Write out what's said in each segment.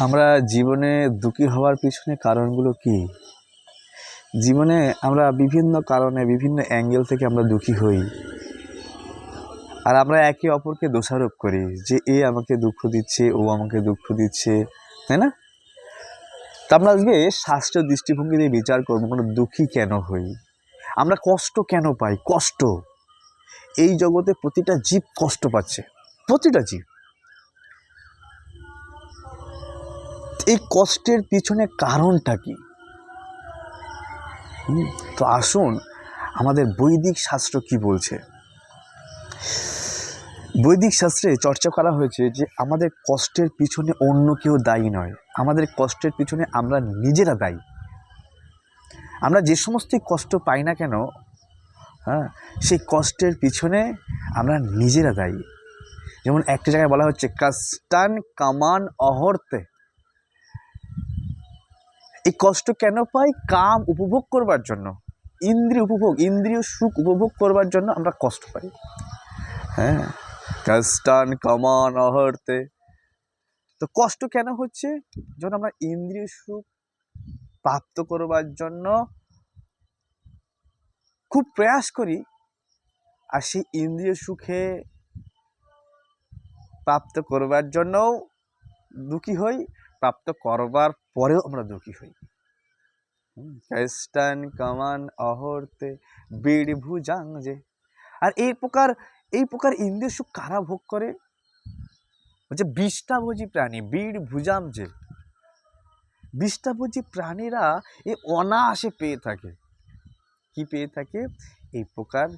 আমরা জীবনে দুঃখী হওয়ার পিছনে কারণগুলো কি? জীবনে আমরা বিভিন্ন কারণে, বিভিন্ন অ্যাঙ্গেল থেকে আমরা দুঃখী হই। আর আমরা একে অপরকে দোষারোপ করি যে, এ আমাকে দুঃখ দিচ্ছে, ও আমাকে দুঃখ দিচ্ছে। তাই না? তা আমরা আজকে শাস্ত্রীয় দৃষ্টিভঙ্গি দিয়ে বিচার করব কোনো দুঃখী কেন হই? আমরা কষ্ট কেন পাই? কষ্ট। এই জগতে প্রতিটা জীব কষ্ট পাচ্ছে। প্রতিটা জীব। এই কষ্টের পিছনে কারণটা কি? তো আসুন আমাদের বৈদিক শাস্ত্র কি বলছে? বৈদিক শাস্ত্রে চর্চা করা হয়েছে যে আমাদের কষ্টের পিছনে অন্য কেউ দায়ী নয়। আমাদের কষ্টের পিছনে আমরা নিজেরা দায়ী। আমরা যে সমস্ত কষ্ট পাই না কেন হ্যাঁ সেই কষ্টের পিছনে আমরা নিজেরা দায়ী। যেমন একটা জায়গায় বলা হচ্ছে কাস্টান কামান অহর্তে। এই কষ্ট কেন পাই? কাম উপভোগ করবার জন্য। ইন্দ্রিয় উপভোগ, ইন্দ্রিয় সুখ উপভোগ করবার জন্য আমরা কষ্ট পাই। হ্যাঁ কাস্টান কামান অহর্তে। তো কষ্ট কেন হচ্ছে? যখন আমরা ইন্দ্রিয় সুখ প্রাপ্ত করবার জন্য খুব প্রয়াস করি, আর সেই ইন্দ্রিয় সুখে প্রাপ্ত করবার জন্যও দুঃখী হই, প্রাপ্ত করবার পরেও আমরা দুঃখী হই। কেস্টান কামান, অহর্তে বীড় ভুজাং যে। আর এই প্রকার এই প্রকার ইন্দ্রিয় সুখ কারা ভোগ করে? হচ্ছে বিষ্ঠাভোজী প্রাণী বীড় ভুজাম যে। বিষ্ঠাভোজী প্রাণীরা এই অনায়াসে পেয়ে থাকে। কি পেয়ে থাকে? এই প্রকার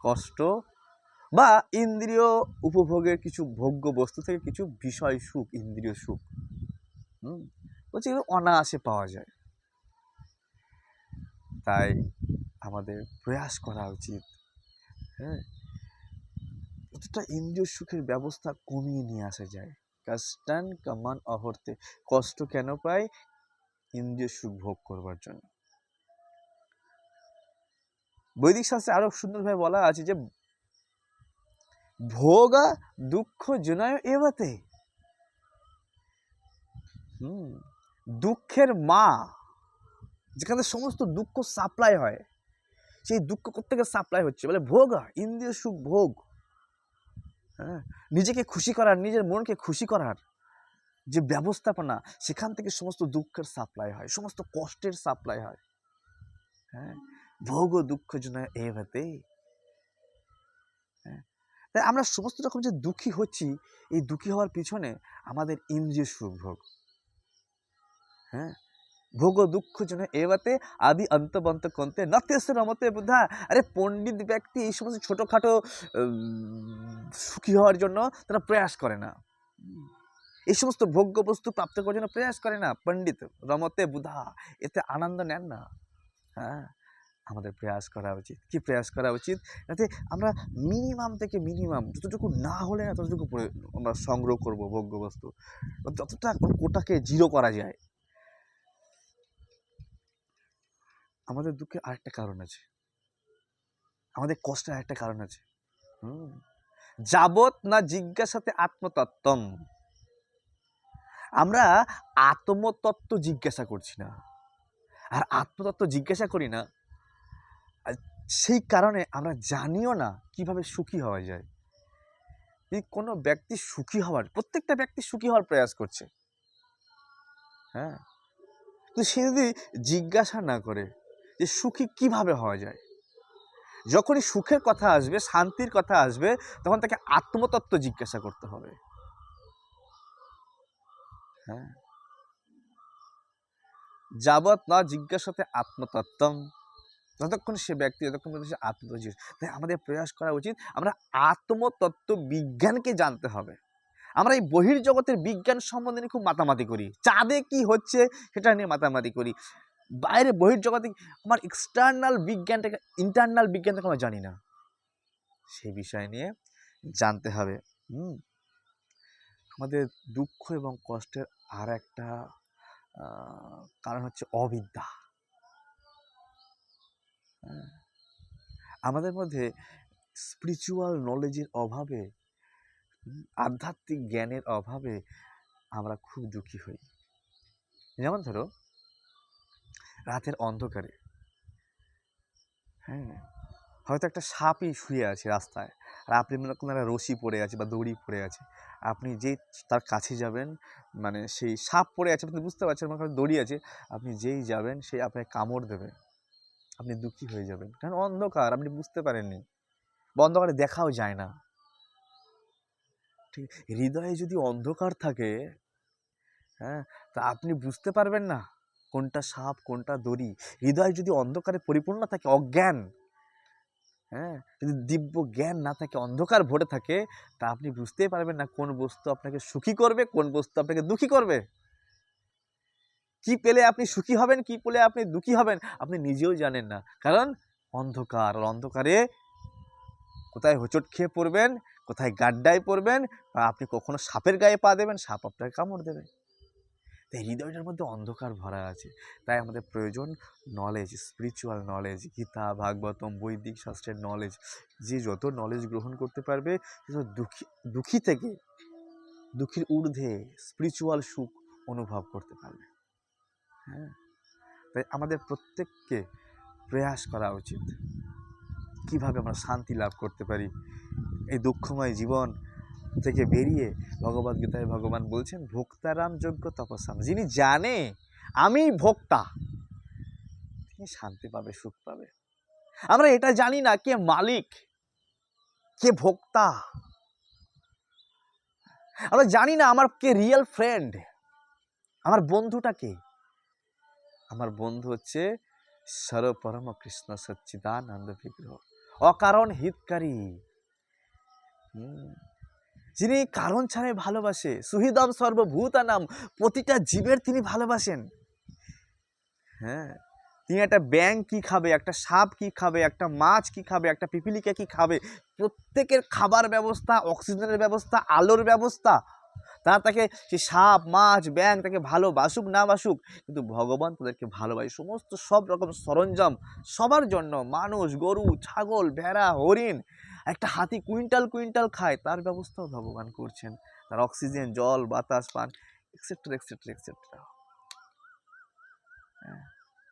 কষ্ট বা ইন্দ্রিয় উপভোগের কিছু ভোগ্য বস্তু থেকে কিছু বিষয় সুখ, ইন্দ্রিয় সুখ। হুম বলছে এগুলো অনায়াসে পাওয়া যায়। তাই আমাদের প্রয়াস করা উচিত হ্যাঁ? যতটা ইন্দ্রিয় সুখের ব্যবস্থা কমিয়ে নিয়ে আসা যায়। কাস্টান কামান অহর্তে কষ্ট কেন পাই ইন্দ্রিয় সুখ ভোগ করবার জন্য। বৈদিক শাস্ত্রে আরও সুন্দরভাবে বলা আছে যে, ভোগা দুঃখ জনায় এবাতে হুম। দুঃখের মা, যেখানে সমস্ত দুঃখ সাপ্লাই হয়, সেই দুঃখ কোথেকে সাপ্লাই হচ্ছে? বলে ভোগা ইন্দ্রিয় সুখ, ভোগ। হ্যাঁ? নিজেকে খুশি করার, নিজের মনকে খুশি করার যে ব্যবস্থাপনা, সেখান থেকে সমস্ত দুঃখের সাপ্লাই হয়, সমস্ত কষ্টের সাপ্লাই হয়। হ্যাঁ? ভোগ ও দুঃখ জন্য এভাবে। হ্যাঁ? তাই আমরা সমস্ত রকম যে দুঃখী হচ্ছি, এই দুঃখী হওয়ার পিছনে আমাদের ইন্দ্রিয় সুখ, ভোগ। হ্যাঁ? ভোগ দুঃখ জন্য এবাতে আদি অন্তবন্ত কন্তে নতেশ্বর রমতে বুদ্ধা। আরে পণ্ডিত ব্যক্তি এই সমস্ত ছোটোখাটো সুখী হওয়ার জন্য তারা প্রয়াস করে না। এই সমস্ত ভোগ্য বস্তু প্রাপ্ত করার জন্য প্রয়াস করে না। পণ্ডিত রমতে বুধা এতে আনন্দ নেন না। হ্যাঁ আমাদের প্রয়াস করা উচিত। কি প্রয়াস করা উচিত? যাতে আমরা মিনিমাম থেকে মিনিমাম যতটুকু না হলে না ততটুকু আমরা সংগ্রহ করব ভোগ্য বস্তু। যতটা কোটাকে জিরো করা যায়। আমাদের দুঃখের আরেকটা কারণ আছে। আমাদের কষ্টের আরেকটা কারণ আছে। যাবত না জিজ্ঞাসাতে আত্মতত্ত্বম। আমরা আত্মতত্ত্ব জিজ্ঞাসা করছি না। আর আত্মতত্ত্ব জিজ্ঞাসা করি না সেই কারণে আমরা জানিও না কীভাবে সুখী হওয়া যায়। এই কোনো ব্যক্তি সুখী হওয়ার, প্রত্যেকটা ব্যক্তি সুখী হওয়ার প্রয়াস করছে। হ্যাঁ? তো সে যদি জিজ্ঞাসা না করে যে সুখী কীভাবে হওয়া যায়? যখনই সুখের কথা আসবে, শান্তির কথা আসবে, তখন তাকে আত্মতত্ত্ব জিজ্ঞাসা করতে হবে। হ্যাঁ। যাবৎ না জিজ্ঞাসাতে আত্মতত্ত্বম। যতক্ষণ সে ব্যক্তি, যতক্ষণ সে আত্মতত্ত্ব তাই আমাদের প্রয়াস করা উচিত, আমরা আত্মতত্ত্ব বিজ্ঞানকে জানতে হবে। আমরা এই বহির্জগতের বিজ্ঞান সম্বন্ধে নিয়ে খুব মাতামাতি করি। চাঁদে কি হচ্ছে, সেটা নিয়ে মাতামাতি করি। বাইরে বহির্জগতে আমার এক্সটার্নাল বিজ্ঞানটাকে ইন্টারনাল বিজ্ঞানটাকে আমরা জানি না। সেই বিষয় নিয়ে জানতে হবে। হুম? আমাদের দুঃখ এবং কষ্টের আর একটা কারণ হচ্ছে অবিদ্যা। হ্যাঁ। আমাদের মধ্যে স্পিরিচুয়াল নলেজের অভাবে আধ্যাত্মিক জ্ঞানের অভাবে আমরা খুব দুঃখী হই। যেমন ধরো রাতের অন্ধকারে। হ্যাঁ হয়তো একটা সাপই শুয়ে আছে রাস্তায়। আর আপনি মনে করুন একটা রশি পড়ে আছে বা দড়ি পড়ে আছে। আপনি যেই তার কাছে যাবেন মানে সেই সাপ পড়ে আছে, আপনি বুঝতে পারছেন মনে করেন দড়ি আছে। আপনি যেই যাবেন সেই আপনাকে কামড় দেবে। আপনি দুঃখী হয়ে যাবেন। কারণ অন্ধকার, আপনি বুঝতে পারেননি। বা অন্ধকারে দেখাও যায় না। ঠিক, হৃদয়ে যদি অন্ধকার থাকে হ্যাঁ তা আপনি বুঝতে পারবেন না। কোনটা সাপ, কোনটা দড়ি, হৃদয় যদি অন্ধকারে পরিপূর্ণ থাকে, অজ্ঞান হ্যাঁ যদি দিব্য জ্ঞান না থাকে, অন্ধকার ভরে থাকে, তা আপনি বুঝতেই পারবেন না কোন বস্তু আপনাকে সুখী করবে, কোন বস্তু আপনাকে দুঃখী করবে। কি পেলে আপনি সুখী হবেন, কি পেলে আপনি দুঃখী হবেন, আপনি নিজেও জানেন না। কারণ অন্ধকার, আর অন্ধকারে কোথায় হোঁচট খেয়ে পড়বেন, কোথায় গাড্ডায় পড়বেন, বা আপনি কখনো সাপের গায়ে পা দেবেন, সাপ আপনাকে কামড় দেবে। তাই হৃদয়টার মধ্যে অন্ধকার ভরা আছে। তাই আমাদের প্রয়োজন knowledge spiritual knowledge Gita, Bhagavatam, বৈদিক শাস্ত্রের নলেজ যে যত নলেজ গ্রহণ করতে পারবে, সে দুঃখী দুঃখী থেকে, দুঃখীর ঊর্ধ্বে স্পিরিচুয়াল সুখ অনুভব করতে পারবে। হ্যাঁ? তাই আমাদের প্রত্যেককে প্রয়াস করা উচিত। কীভাবে আমরা শান্তি লাভ করতে পারি? এই দুঃখময় জীবন থেকে বেরিয়ে ভগবদ্গীতায় ভগবান বলছেন, ভোক্তারাম যোগ্য তপস্যাম। যিনি জানে, আমি ভোক্তা। তিনি শান্তি পাবে, সুখ পাবে। আমরা এটা জানি না কে মালিক, কে ভোক্তা। আমরা জানি না আমার কে রিয়েল ফ্রেন্ড, আমার বন্ধুটা কে। আমার বন্ধু হচ্ছে সর্বপরম কৃষ্ণ সচ্চিদানন্দ বিগ্রহ। অকারণ হিতকারী। যিনি কারণ ছাড়াই ভালোবাসে, সুহৃদম সর্বভূতানাম, প্রতিটা জীবের তিনি ভালোবাসেন। হ্যাঁ তিনি একটা ব্যাং কি খাবে, একটা সাপ কি খাবে, একটা মাছ কি খাবে, একটা পিপিলিকা কি খাবে? প্রত্যেকের খাবার ব্যবস্থা, অক্সিজেনের ব্যবস্থা, আলোর ব্যবস্থা। তারা তাকে সে সাপ, মাছ ব্যাং তাকে ভালোবাসুক, না বাসুক, কিন্তু ভগবান তাদেরকে ভালোবাসে। সমস্ত সব রকম সরঞ্জাম সবার জন্য। মানুষ, গরু, ছাগল, ভেড়া, হরিণ একটা হাতি কুইন্টাল কুইন্টাল খায়, তার ব্যবস্থাও ভগবান করছেন। তার অক্সিজেন, জল, বাতাস, পান এক্সেট্রা এক্সেট্রা এক্সেট্রা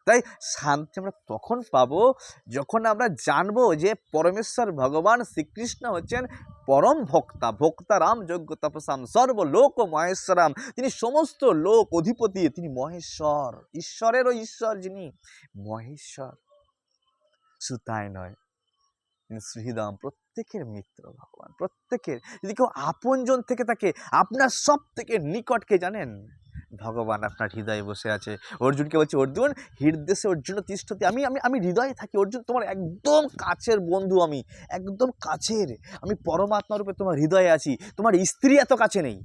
তাই শান্তি আমরা তখন পাবো যখন আমরা জানব যে পরমেশ্বর ভগবান শ্রীকৃষ্ণ হচ্ছেন পরম ভক্তা ভক্তারাম যোগ্য তপসাম সর্বলোক মহেশ্বরাম। তিনি সমস্ত লোক অধিপতি, তিনি মহেশ্বর। ঈশ্বরেরও ঈশ্বর যিনি, মহেশ্বর। তাই নয়, তিনি শ্রীদাম প্রত্যেকের মিত্র ভগবান, প্রত্যেকের। যদি কেউ আপনজন থেকে থাকে আপনার সব থেকে নিকটকে জানেন? ভগবান আপনার হৃদয়ে বসে আছে। অর্জুনকে বলছে, অর্জুন হৃদদেশে অর্জুন তিষ্ঠতে, আমি আমি আমি হৃদয়ে থাকি। অর্জুন, তোমার একদম কাছের বন্ধু আমি, একদম কাছের। আমি পরমাত্মা রূপে তোমার হৃদয়ে আছি। তোমার স্ত্রী এত কাছে নেই।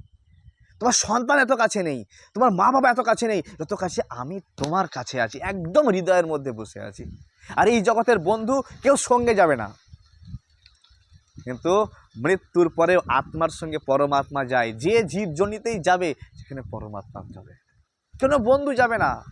তোমার সন্তান এত কাছে নেই। তোমার মা বাবা এত কাছে নেই। যত কাছে আমি তোমার কাছে আছি, একদম হৃদয়ের মধ্যে বসে আছি। আর এই জগতের বন্ধু কেউ সঙ্গে যাবে না। কিন্তু মৃত্যুর পরেও আত্মার সঙ্গে পরমাত্মা যায়। যে জীবজনিতেই যাবে, সেখানে পরমাত্মা যাবে। কোনো বন্ধু যাবে না।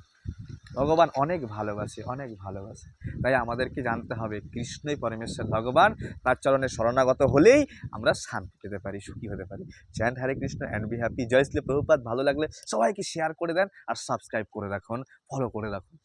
ভগবান অনেক ভালোবাসে অনেক ভালোবাসে। তাই আমাদেরকে জানতে হবে, কৃষ্ণই পরমেশ্বর ভগবান। তার চরণে শরণাগত হলেই আমরা শান্তি পেতে পারি, সুখী হতে পারি। Chant Hare Krishna and be happy Jai Shri Prabhupad ভালো লাগলে সবাইকে শেয়ার করে দেন আর সাবস্ক্রাইব করে রাখুন ফলো করে রাখুন।